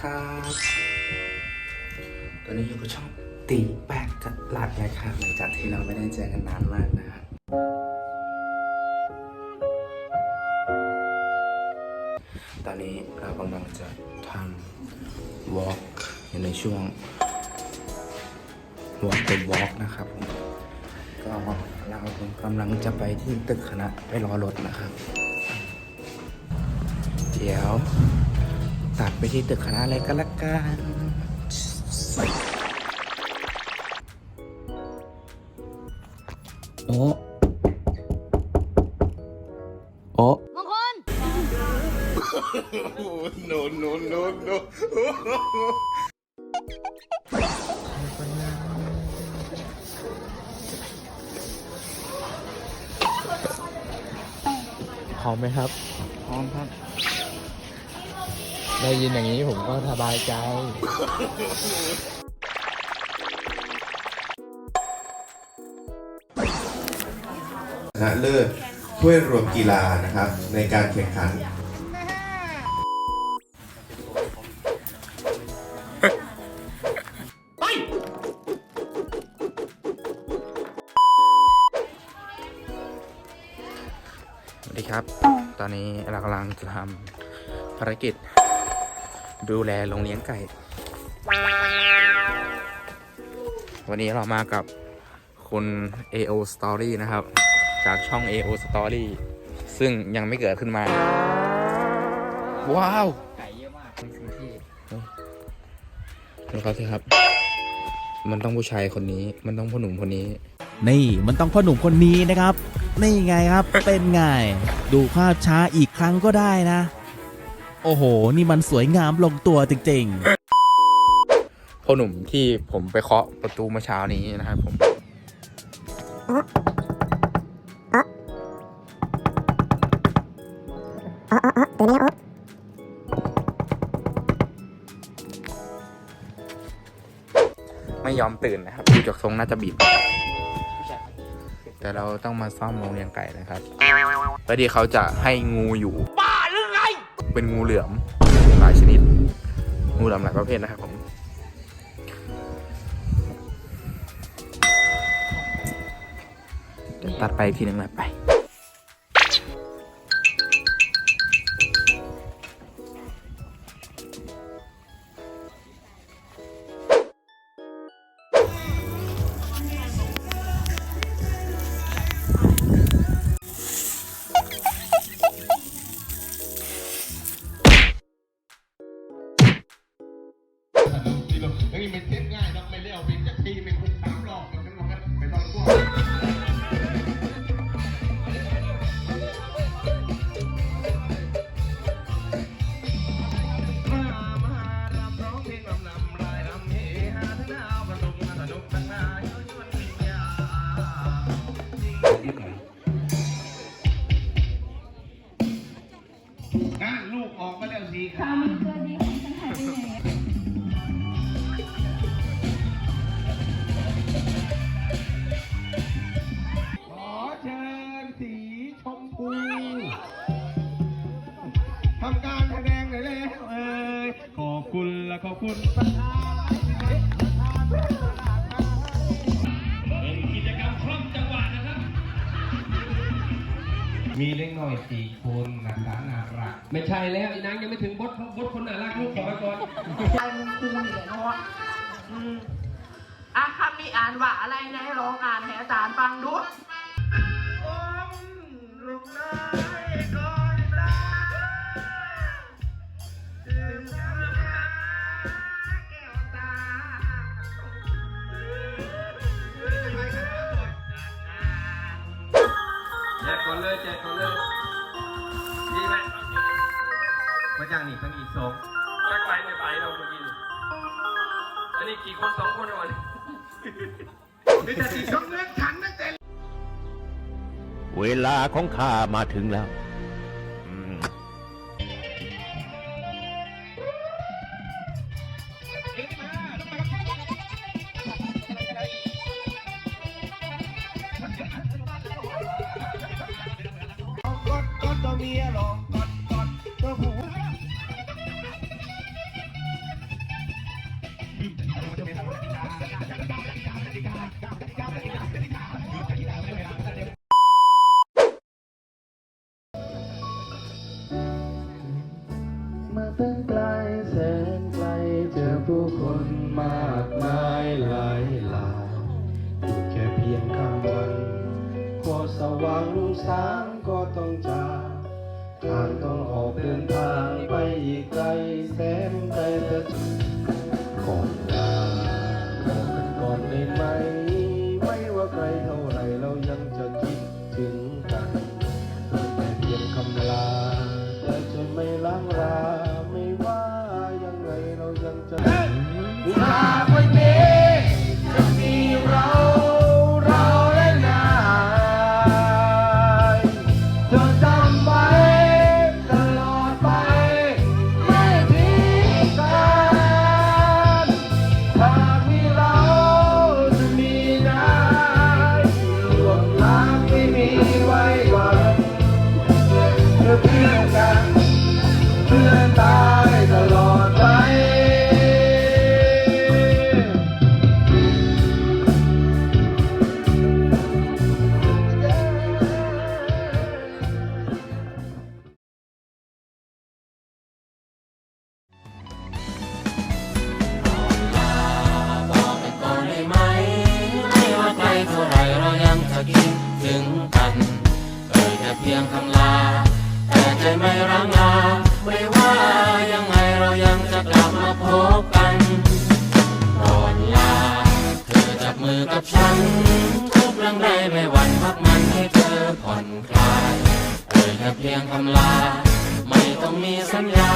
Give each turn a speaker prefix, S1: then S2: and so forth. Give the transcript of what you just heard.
S1: ครับ ตอนนี้อยู่กับช่องตีแปดกับหลัดนะครับหลังจากที่เราไม่ได้เจอกันนานมากนะครับตอนนี้เรากำลังจะทำ walk อยู่ในช่วง walk the walk นะครับผมก็เรากำลังจะไปที่ตึกคณะไปรอรถนะครับ เดี๋ยว ตัดไปที่ตึกคณะเลยก็แล้วกันโอ้โอ้
S2: มงคล
S1: no no no no
S3: พร้อมไหมครับ
S1: พร้อมครับ
S3: ได้ยินอย่างนี้ผมก็สบายใจ
S4: ชนะเลิศถ้วยรวมกีฬานะครับ ในการแข่งขัน
S1: สวัสดีครับ ตอนนี้เรากำลังจะทำภารกิจ ดูแลโรงเลี้ยงไก่ วันนี้เรามากับคุณ AO Story นะครับ จากช่อง AO Story ซึ่งยังไม่เกิดขึ้นมา ว้าว
S3: ไก่เยอะมากเป็นสิ่งที่
S1: ดูเขาสิครับ มันต้องผู้ชายคนนี้ มันต้องพ่อหนุ่มคนนี้
S5: นี่มันต้องพ่อหนุ่มคนนี้นะครับ นี่ไงครับ เป็นไง ดูภาพช้าอีกครั้งก็ได้นะ โอ้โห นี่มันสวยงามลงตัวจริงๆ
S1: พ่อหนุ่มที่ผมไปเคาะประตูเมื่อเช้านี้นะครับผมไม่ยอมตื่นนะครับดูจากทรงน่าจะบิดแต่เราต้องมาซ่อมโรงเลี้ยงไก่นะครับแล้วดีเขาจะให้งูอยู่ เป็นงูเหลือมหลายชนิด งูเหลือมหลายประเภทนะครับผมเดี๋ยวตัดไปทีหนึ่งเลยไป
S4: งานลูกออกมาแล้วสีขาวขอเชิญสีชมพูทำการแสดงหน่อยแล้วเอ้ยขอบคุณและขอบคุณประธาน มีเล็กน้อยสี่คนนะคะน่ารัก
S3: ไม่ใช่แล้วอีนางยังไม่ถึงบทบทคนน่ารักลูกขอไปก่อน
S6: ไอ้มึงคูนี่แหละเนาะอืมอะคำนี้อ่านว่าอะไรนะให้ลองอ่านให้อาจารย์ฟังดูลูกน้อย ระ
S3: จ้า
S4: งนี่ทั้งอีสอง
S3: จักไหลไม่ไปเราเมื่อกี้นอันนี้กี่คนสองคนวัน
S4: นี่จะติดช่องเงินขันตั้งแต่
S5: เวลาของข้ามาถึงแล้ว
S4: เมียลอกกอดกอดเธอหู ว่างรุ่งสางก็ต้องจากทางต้องออกเดินทางไปอีกไกลแสนไกลแต่ถึงก่อนลาบอกกันก่อนได้ไหม ไม่ว่าใครเท่าไรเรายังจะคิดถึงกันแต่เพียงคำลาแต่จะไม่ล้างราไม่ว่ายังไงเรายังจะ
S2: ค่เพียงคำลา แต่ใจไม่ร้างลาไม่ว่ายังไงเรายังจะกลับมาพบกันก่อนลา เธอจับมือกับฉัน ทุกเรื่องใดไม่หวั่นพักมันให้เธอผ่อนคลายเอ่ยแค่เพียงคำลา ไม่ต้องมีสัญญา